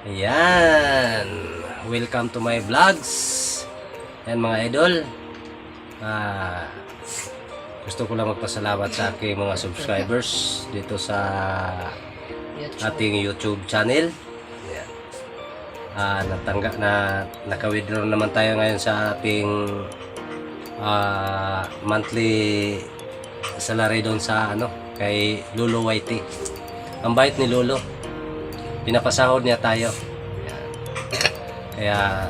Ayan. Welcome to my vlogs. Ayan mga idol. Ah, gusto ko lang magpasalamat sa aking mga subscribers dito sa ating YouTube channel. Ayan. Ah, natangga na naka-withdraw naman tayo ngayon sa ating ah, monthly salary doon sa ano kay Lolo Whitey. Ang bait ni Lolo pinapasahod niya tayo. Yan. Kaya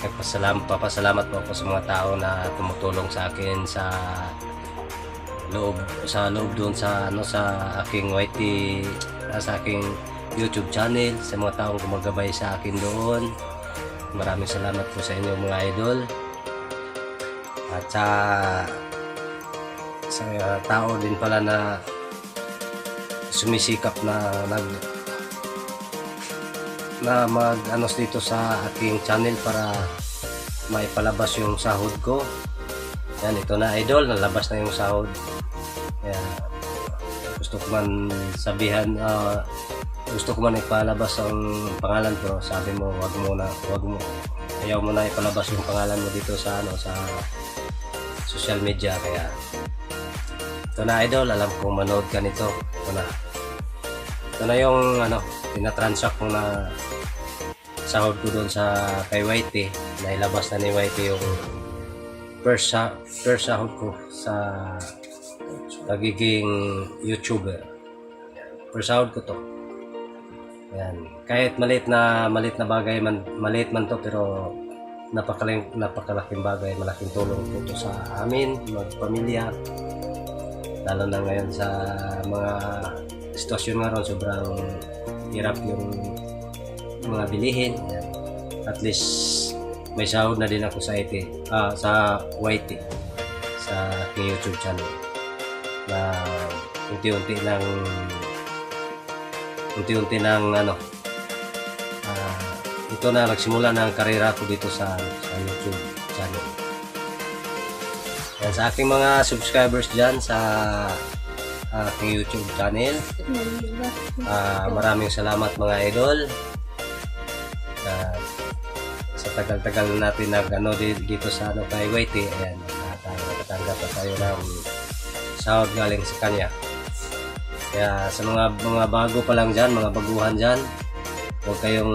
nagpasalamat, papasalamat po ako sa mga tao na tumutulong sa akin sa loob sa loob doon sa ano sa aking YT ah, sa aking YouTube channel sa mga taong gumagabay sa akin doon. Maraming salamat po sa inyo mga idol. At sa sa uh, tao din pala na sumisikap na nag na mag ano dito sa aking channel para maipalabas yung sahod ko. Yan, ito na idol, nalabas na yung sahod. Kaya gusto ko man sabihan, ah, gusto ko man ipalabas ang pangalan pero sabi mo wag mo na, wag mo. Ayaw mo na ipalabas yung pangalan mo dito sa ano sa social media kaya ito na idol, alam kong manood ka nito. Ito na. Ito na yung ano, tinatransact ko na sahod ko doon sa kay Whitey. Nailabas na ni Whitey yung first, sa, first sahod ko sa pagiging YouTuber. First sahod ko to. Yan. Kahit maliit na maliit na bagay man maliit man to pero napakalaking napakalaking bagay, malaking tulong po to sa amin, magpamilya. Lalo na ngayon sa mga sitwasyon nga ron, sobrang hirap yung mga bilihin. At least may sahod na din ako sa IT, ah, sa YT, sa aking YouTube channel. Na unti-unti nang unti-unti nang ano ah, ito na nagsimula na ang karera ko dito sa, sa YouTube channel. Yan, sa aking mga subscribers dyan sa aking YouTube channel. Ah, maraming salamat mga idol. Tagal-tagal natin nag ano di- dito sa ano kay Whitey, ayan, nakata- nakatanggap na tayo ng sahod galing sa kanya. Kaya sa mga mga bago pa lang diyan, mga baguhan diyan, huwag kayong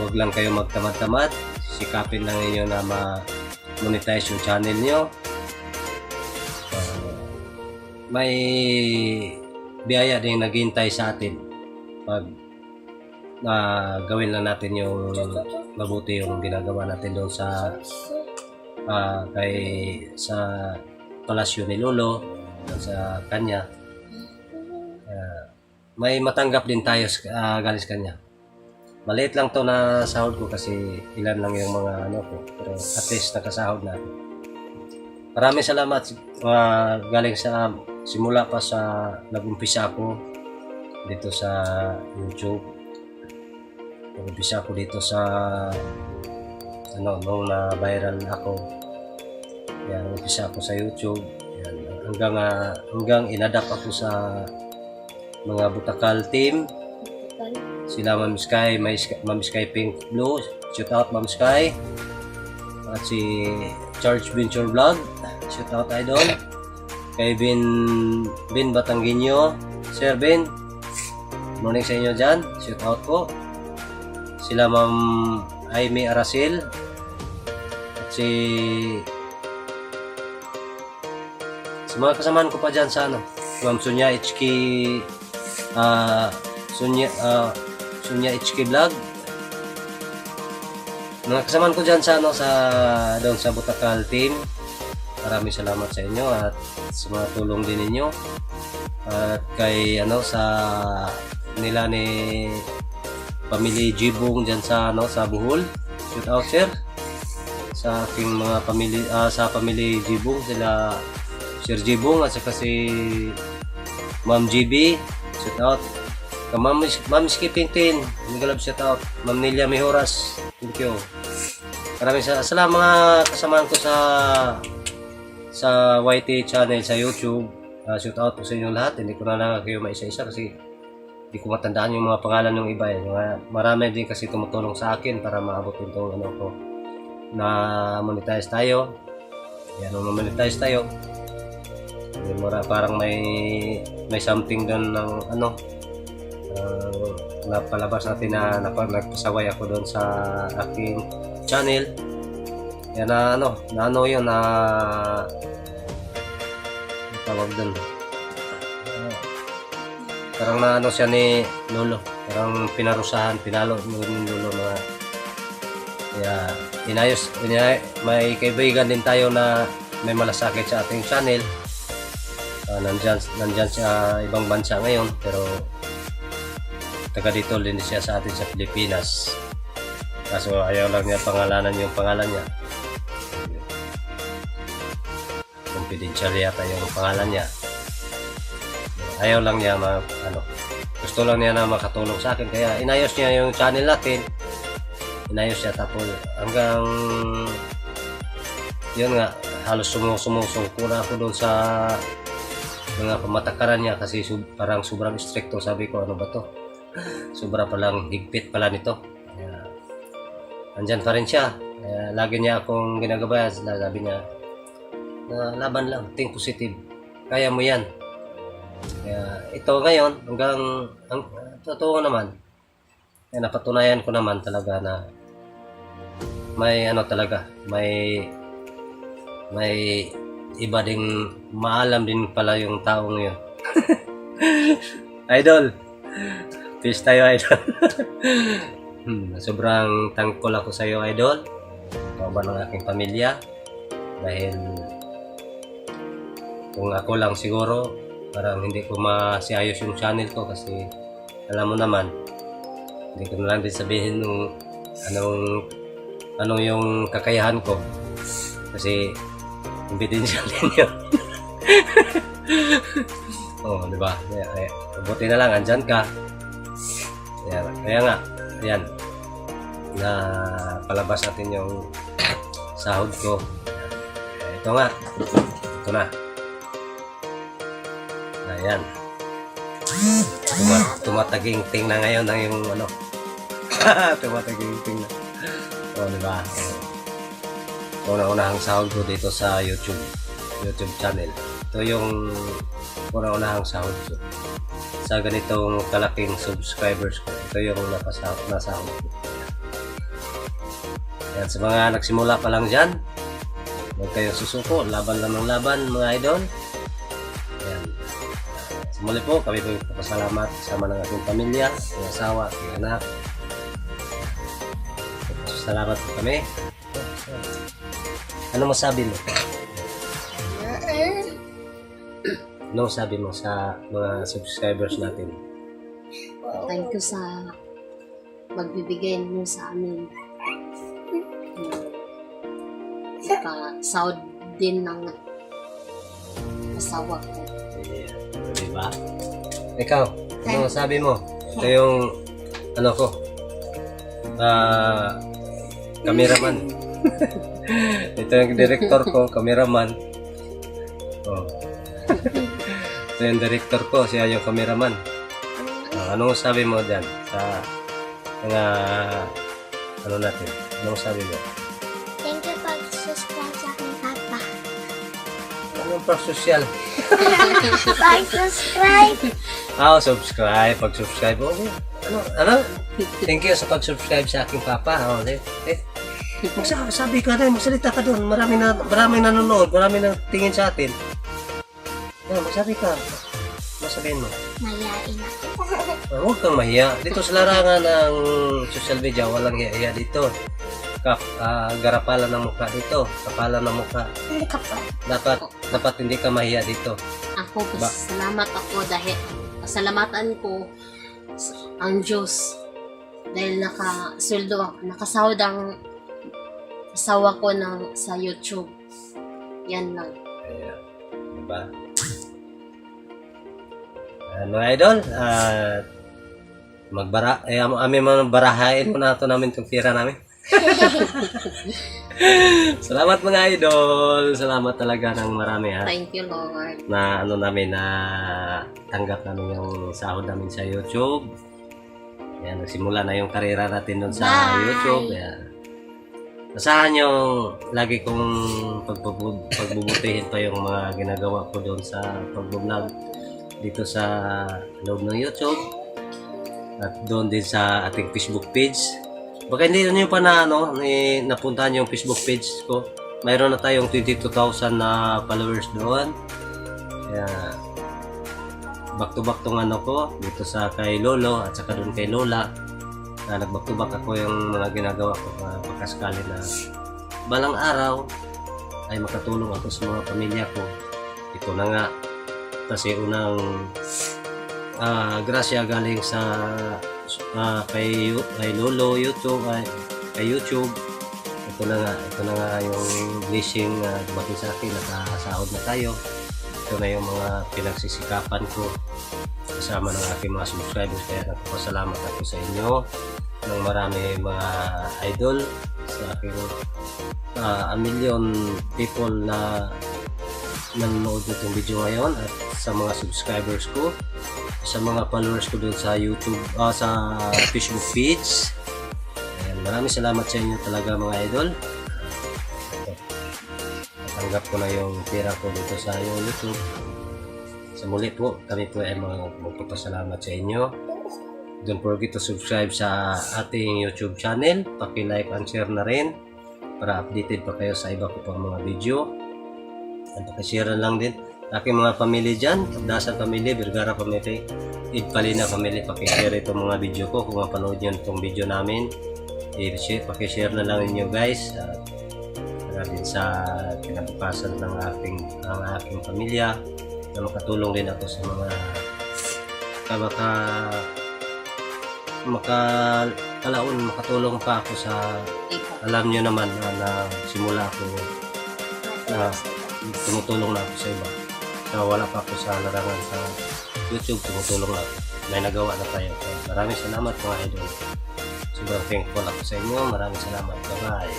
huwag lang kayong magtamad-tamad. Sikapin lang ninyo na ma-monetize yung channel niyo. May biyaya din naghihintay sa atin pag na gawin lang natin yung mabuti yung ginagawa natin doon sa ah, kay sa palasyo ni Lolo sa kanya. Kaya, may matanggap din tayo uh, galing kanya. Maliit lang to na sahod ko kasi ilan lang yung mga ano ko pero at least nakasahod na. Ako maraming salamat uh, galing sa simula pa sa nag-umpisa ako dito sa YouTube nag-umpisa ako dito sa ano nung na viral ako yan nag-umpisa ako sa YouTube yan, hanggang ah, hanggang inadapt ako sa mga Butakal team sila Ma'am Sky, may Ma'am Sky Pink Blue, shout out Ma'am Sky. At si Charge Venture Vlog, shout out idol. Kay Bin Bin Batanguinho, Sir Bin. Morning sa inyo dyan, shout out po. Sila Ma'am Aimee Arasil. At si sa mga kasamaan ko pa dyan sa ano, Ma'am Sunya HK ah Sunya ah Sunya HK Vlog. Mga kasamaan ko dyan sa ano sa doon sa Butakal team. Maraming salamat sa inyo at sa mga tulong din ninyo. At kay ano sa nila ni pamilya Jibong dyan sa ano sa Bohol. Shout out sir sa aking mga pamilya ah, sa pamilya Jibong sila Sir Jibong at saka si Ma'am GB shout out Ka Ma'am, Ma'am Skipping Tin, Migalab shout out. Ma'am Nelia Mihoras, thank you. Maraming sa salamat mga kasamahan ko sa sa YT channel sa YouTube. Uh, shout out po sa inyo lahat. Hindi ko na lang kayo maisa-isa kasi Hindi ko matandaan yung mga pangalan ng iba. Eh. Marami din kasi tumutulong sa akin para maabot itong ano ko na monetize tayo. Yan, nung monetize tayo, yung mura, parang may may something doon ng ano uh, napalabas natin na napa, nagpasaway ako doon sa aking channel. Yan na ano, na ano yun na tawag doon. Parang na ano siya ni Lolo. Parang pinarusahan, pinalo ni Lolo na kaya inayos, inay, may kaibigan din tayo na may malasakit sa ating channel. Uh, nandyan, nandyan sa ibang bansa ngayon pero taga dito din siya sa atin sa Pilipinas. Kaso ayaw lang niya pangalanan yung pangalan niya. Confidential yata yung pangalan niya. Ayaw lang niya ma, ano, gusto lang niya na makatulong sa akin. Kaya inayos niya yung channel natin. Inayos niya tapos hanggang yun nga halos sumusumuso na ako doon sa mga pamatakaran niya kasi sub, parang sobrang stricto. Sabi ko ano ba to? Sobra palang higpit pala nito. Kaya andyan pa rin siya. Kaya lagi niya akong ginagabayan. Sabi niya na laban lang think positive. Kaya mo yan kaya ito ngayon hanggang ang totoo naman kaya napatunayan ko naman talaga na may ano talaga may may iba ding maalam din pala yung taong yun. idol! Peace tayo, idol. hmm, sobrang thankful ako sa iyo, idol. Ikaw ba ng aking pamilya? Dahil kung ako lang siguro, parang hindi ko masiayos yung channel ko kasi alam mo naman, hindi ko na lang din sabihin nung anong anong yung kakayahan ko. Kasi Ebidensya din yun. Oh, di ba? Buti na lang, andyan ka. Kaya, kaya nga, ayan, na palabas natin yung sahod ko. Ito nga, ito na. Ayan. Tuma, tumataging ting na ngayon ang yung ano. tumataging ting na. Oo, di ba? Una-unahang sahod ko dito sa YouTube YouTube channel. Ito yung una-unahang sahod ko. Sa ganitong kalaking subscribers ko. Ito yung napasahod, nasahod ko. Yan, sa mga nagsimula pa lang dyan, huwag kayong susuko. Laban lang ng laban, mga idol. Sa muli po, kami po papasalamat sama ng aking pamilya, aking asawa, aking anak. Salamat po kami. Ano masabi mo? Ano sabi mo sa mga subscribers natin? Thank you sa magbibigay niyo sa amin. Saka sahod din ng asawa ko. Yeah. Di ba? Ikaw, ano masabi mo? Ito yung, ano ko, ah, cameraman. Ito yung director ko, cameraman. Oh. Ito yung director ko, siya yung cameraman. Ah, anong sabi mo dyan sa mga ano natin? Anong sabi mo? Thank you pag-subscribe sa aking papa. Anong pag-social? Pag-subscribe! Ah, subscribe. Pag-subscribe. Oh, ano, ano? Thank you sa pag-subscribe sa aking papa. Oh, eh, eh. Magsa- sabi ka na, magsalita ka doon. Marami na, marami nanonood, marami na tingin sa atin. Oh, magsabi ka. Masabihin mo. Mayain ako. Ah, huwag kang mahiya. Dito sa larangan ng social media, walang hiya dito. Kap, ah, garapalan ng mukha dito. Kapalan ng mukha. Hindi ka pa. Dapat, dapat hindi ka mahiya dito. Ako, Ba- salamat ako dahil salamatan ko ang Diyos dahil nakasweldo ako, nakasahod ang asawa ko ng, sa YouTube. Yan lang. Kaya, diba? Uh, mga idol, ah, magbara, eh, am- amin mga barahain mo na ito namin itong pira namin. Salamat mga idol. Salamat talaga ng marami ha. Thank you, Lord. Na ano namin na tanggap namin yung sahod namin sa YouTube. Ayan, nagsimula na yung karera natin doon sa Bye! YouTube. Ayan. Asahan yung lagi kong pagbabu- pagbubutihin pa yung mga ginagawa ko doon sa pagbablog dito sa loob ng YouTube at doon din sa ating Facebook page. Baka hindi nyo pa na ano, ni, napuntahan yung Facebook page ko. Mayroon na tayong 22,000 na followers doon. Kaya back to back tong ano ko dito sa kay Lolo at saka doon kay Lola na nag back to back ako yung mga ginagawa ko na makasakali na balang araw ay makatulong ako sa mga pamilya ko. Ito na nga kasi unang ah grasya galing sa ah, kay, kay Lolo YouTube ay kay YouTube. Ito na nga ito na nga yung blessing na dumating sa akin. Nakasahod na tayo. Ito na yung mga pinagsisikapan ko kasama ng aking mga subscribers. Kaya nagpapasalamat ako sa inyo ng marami mga idol sa aking ah, a million people na nanonood nitong video ngayon at sa mga subscribers ko sa mga followers ko doon sa YouTube ah, sa Facebook page Ayan, maraming salamat sa inyo talaga mga idol. Ito. ko na yung pera ko dito sa YouTube. Sa muli po kami po ay mga magpapasalamat sa inyo. Don't forget to subscribe sa ating YouTube channel. Paki-like and share na rin para updated pa kayo sa iba ko pang mga video. At pakishare lang din aking mga pamilya dyan Dasan Family, Vergara Family Idpalina Family pakishare itong mga video ko. Kung mapanood nyo itong video namin i-share, pakishare na lang ninyo guys. At din sa kinabukasan ng aking ang aking pamilya na makatulong din ako sa mga kabaka makalaon makatulong pa ako sa alam nyo naman na, na simula ako na tumutulong na ako sa iba na wala pa ako sa larangan sa YouTube tumutulong ako may nagawa na tayo. Kaya maraming salamat mga idol. Sobrang thankful ako sa inyo. Maraming salamat. Bye bye.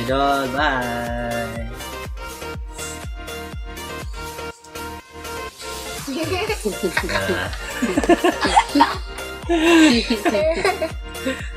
Idol bye. Ah.